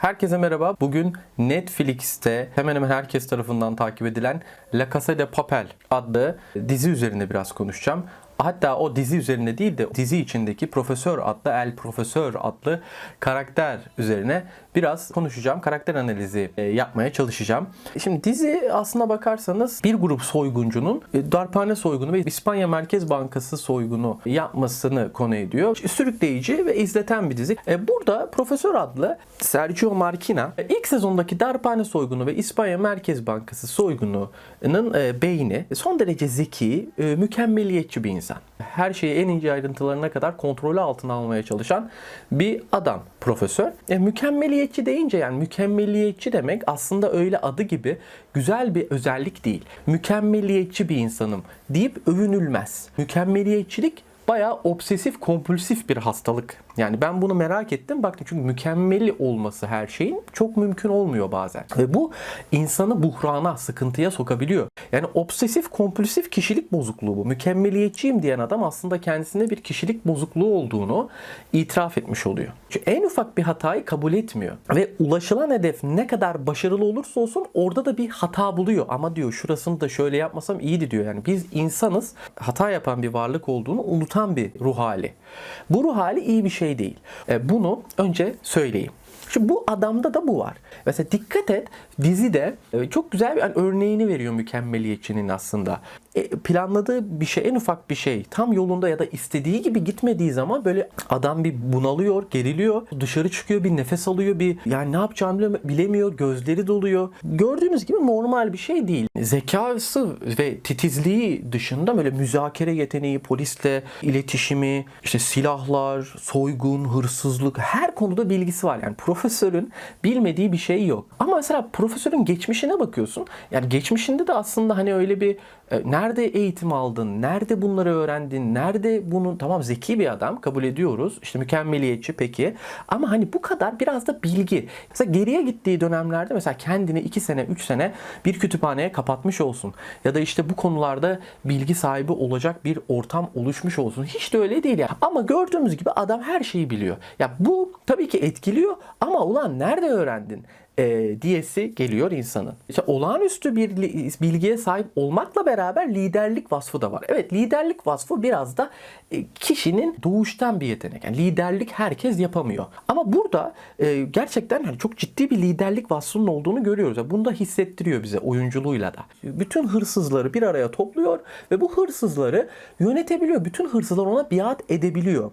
Herkese merhaba. Bugün Netflix'te hemen hemen herkes tarafından takip edilen La Casa de Papel adlı dizi üzerine biraz konuşacağım. Hatta o dizi üzerine değil de dizi içindeki Profesör adlı El Profesör adlı karakter üzerine biraz konuşacağım. Karakter analizi e, yapmaya çalışacağım. Şimdi dizi aslına bakarsanız bir grup soyguncunun e, darphane soygunu ve İspanya Merkez Bankası soygunu yapmasını konu ediyor. Sürükleyici ve izleten bir dizi. E, Burada Profesör adlı Sergio Marquina ilk sezondaki darphane soygunu ve İspanya Merkez Bankası soygununun beyni son derece zeki, mükemmeliyetçi bir insan. Her şeyi en ince ayrıntılarına kadar kontrolü altına almaya çalışan bir adam profesör. E, mükemmeliyetçi deyince yani mükemmeliyetçi demek aslında öyle adı gibi güzel bir özellik değil. Mükemmeliyetçi bir insanım deyip övünülmez. Mükemmeliyetçilik bayağı obsesif kompulsif bir hastalık. Yani ben bunu merak ettim. Baktım çünkü mükemmeli olması her şeyin çok mümkün olmuyor bazen. Ve bu insanı buhrana, sıkıntıya sokabiliyor. Yani obsesif kompulsif kişilik bozukluğu bu. Mükemmeliyetçiyim diyen adam aslında kendisinde bir kişilik bozukluğu olduğunu itiraf etmiş oluyor. Çünkü en ufak bir hatayı kabul etmiyor. Ve ulaşılan hedef ne kadar başarılı olursa olsun orada da bir hata buluyor. Ama diyor şurasını da şöyle yapmasam iyiydi diyor. Yani biz insanız hata yapan bir varlık olduğunu unutan bir ruh hali. Bu ruh hali iyi bir şey değil. E, Bunu önce söyleyeyim. Şimdi bu adamda da bu var. Mesela dikkat et dizide e, çok güzel bir yani örneğini veriyor mükemmeliyetçinin aslında. E, planladığı bir şey en ufak bir şey tam yolunda ya da istediği gibi gitmediği zaman böyle adam bir bunalıyor, geriliyor, dışarı çıkıyor, bir nefes alıyor, bir yani ne yapacağını bilemiyor, gözleri doluyor. Gördüğünüz gibi normal bir şey değil. Zekası ve titizliği dışında böyle müzakere yeteneği, polisle iletişimi, işte silahlar, soygun, hırsızlık her konuda bilgisi var. Yani profesörün bilmediği bir şey yok. Ama mesela profesörün geçmişine bakıyorsun. Yani geçmişinde de aslında hani öyle bir e, nerede eğitim aldın, nerede bunları öğrendin, nerede bunu tamam zeki bir adam kabul ediyoruz. İşte mükemmeliyetçi peki. Ama hani bu kadar biraz da bilgi. Mesela geriye gittiği dönemlerde mesela kendini 2 sene 3 sene bir kütüphaneye kapatmış olsun. Ya da işte bu konularda bilgi sahibi olacak bir ortam oluşmuş olsun. Hiç de öyle değil ya. Ama gördüğümüz gibi adam her şeyi biliyor. Ya bu tabii ki etkiliyor ama ulan nerede öğrendin? E, diyesi geliyor insanın. İşte olağanüstü bir bilgiye sahip olmakla beraber liderlik vasfı da var. Evet liderlik vasfı biraz da e, kişinin doğuştan bir yetenek. Yani liderlik herkes yapamıyor. Ama burada e, gerçekten hani çok ciddi bir liderlik vasfının olduğunu görüyoruz. Yani bunu da hissettiriyor bize oyunculuğuyla da. Bütün hırsızları bir araya topluyor ve bu hırsızları yönetebiliyor. Bütün hırsızlar ona biat edebiliyor.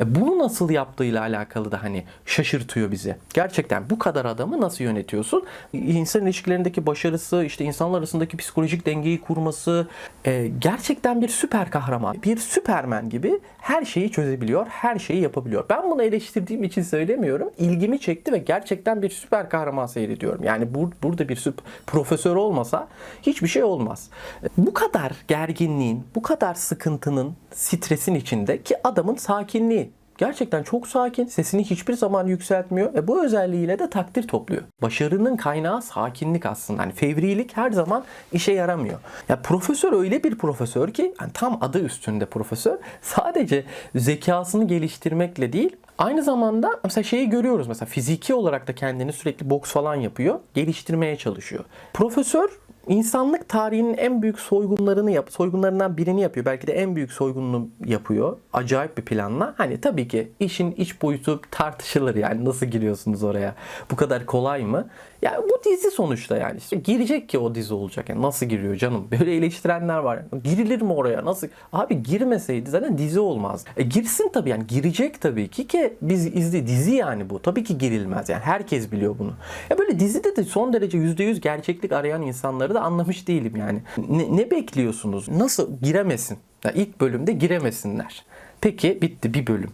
E, bunu nasıl yaptığıyla alakalı da hani şaşırtıyor bizi. Gerçekten bu kadar adamı nasıl yönetiyorsun? İnsan ilişkilerindeki başarısı, işte insanlar arasındaki psikolojik dengeyi kurması e, gerçekten bir süper kahraman. Bir süpermen gibi her şeyi çözebiliyor, her şeyi yapabiliyor. Ben bunu eleştirdiğim için söylemiyorum. İlgimi çekti ve gerçekten bir süper kahraman seyrediyorum. Yani bur- burada bir süp profesör olmasa hiçbir şey olmaz. Bu kadar gerginliğin, bu kadar sıkıntının, stresin içinde ki adamın sakinliği Gerçekten çok sakin, sesini hiçbir zaman yükseltmiyor ve bu özelliğiyle de takdir topluyor. Başarının kaynağı sakinlik aslında. Yani fevrilik her zaman işe yaramıyor. Ya profesör öyle bir profesör ki yani tam adı üstünde profesör. Sadece zekasını geliştirmekle değil, Aynı zamanda mesela şeyi görüyoruz mesela fiziki olarak da kendini sürekli boks falan yapıyor. Geliştirmeye çalışıyor. Profesör insanlık tarihinin en büyük soygunlarını yap, soygunlarından birini yapıyor. Belki de en büyük soygununu yapıyor. Acayip bir planla. Hani tabii ki işin iç boyutu tartışılır yani nasıl giriyorsunuz oraya? Bu kadar kolay mı? Yani bu dizi sonuçta yani. İşte girecek ki o dizi olacak. Yani nasıl giriyor canım? Böyle eleştirenler var. Girilir mi oraya? Nasıl? Abi girmeseydi zaten dizi olmaz. E girsin tabii yani girecek tabii ki ki biz izle dizi yani bu. Tabii ki girilmez yani. Herkes biliyor bunu. Ya böyle dizide de son derece %100 gerçeklik arayan insanları da anlamış değilim yani. Ne, ne bekliyorsunuz? Nasıl giremesin? Ya ilk bölümde giremesinler. Peki bitti bir bölüm.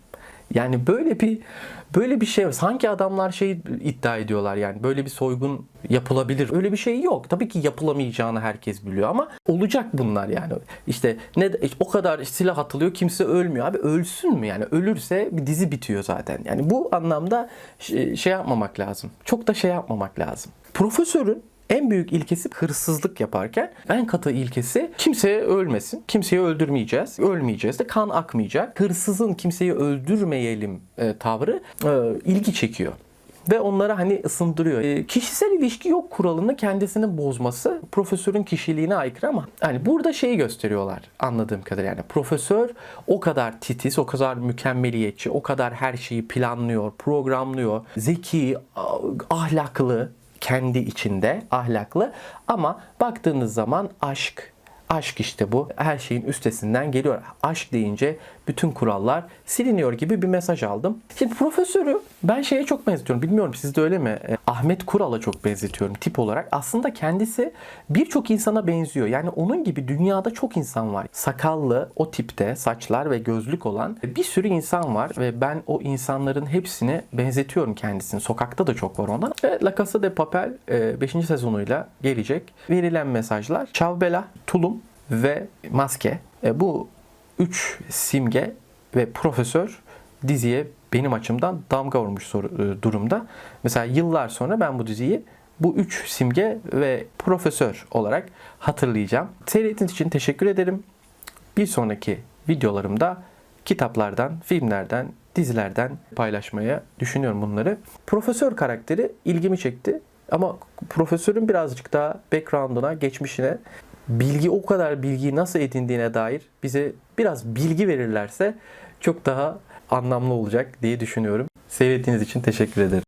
Yani böyle bir böyle bir şey. Sanki adamlar şey iddia ediyorlar yani böyle bir soygun yapılabilir. Öyle bir şey yok. Tabii ki yapılamayacağını herkes biliyor ama olacak bunlar yani. İşte ne işte o kadar silah atılıyor kimse ölmüyor. Abi ölsün mü yani? Ölürse bir dizi bitiyor zaten. Yani bu anlamda şey yapmamak lazım. Çok da şey yapmamak lazım. Profesörün en büyük ilkesi hırsızlık yaparken en katı ilkesi kimseye ölmesin. Kimseyi öldürmeyeceğiz. Ölmeyeceğiz de kan akmayacak. Hırsızın kimseyi öldürmeyelim e, tavrı e, ilgi çekiyor. ve onları hani ısındırıyor. E, kişisel ilişki yok kuralını kendisinin bozması profesörün kişiliğine aykırı ama hani burada şeyi gösteriyorlar anladığım kadarıyla. Yani profesör o kadar titiz, o kadar mükemmeliyetçi, o kadar her şeyi planlıyor, programlıyor, zeki, ahlaklı, kendi içinde ahlaklı ama baktığınız zaman aşk Aşk işte bu. Her şeyin üstesinden geliyor. Aşk deyince bütün kurallar siliniyor gibi bir mesaj aldım. Şimdi profesörü ben şeye çok benzetiyorum. Bilmiyorum sizde öyle mi? E, Ahmet Kural'a çok benzetiyorum tip olarak. Aslında kendisi birçok insana benziyor. Yani onun gibi dünyada çok insan var. Sakallı, o tipte saçlar ve gözlük olan bir sürü insan var ve ben o insanların hepsini benzetiyorum kendisini. Sokakta da çok var ondan. Ve La Casa de Papel 5. sezonuyla gelecek. Verilen mesajlar Çavbela, Tulum ve Maske. E, bu üç simge ve profesör diziye benim açımdan damga vurmuş e, durumda. Mesela yıllar sonra ben bu diziyi bu üç simge ve profesör olarak hatırlayacağım. Seyrettiğiniz için teşekkür ederim. Bir sonraki videolarımda kitaplardan, filmlerden, dizilerden paylaşmaya düşünüyorum bunları. Profesör karakteri ilgimi çekti. Ama profesörün birazcık daha background'una, geçmişine, bilgi o kadar bilgiyi nasıl edindiğine dair bize biraz bilgi verirlerse çok daha anlamlı olacak diye düşünüyorum. Seyrettiğiniz için teşekkür ederim.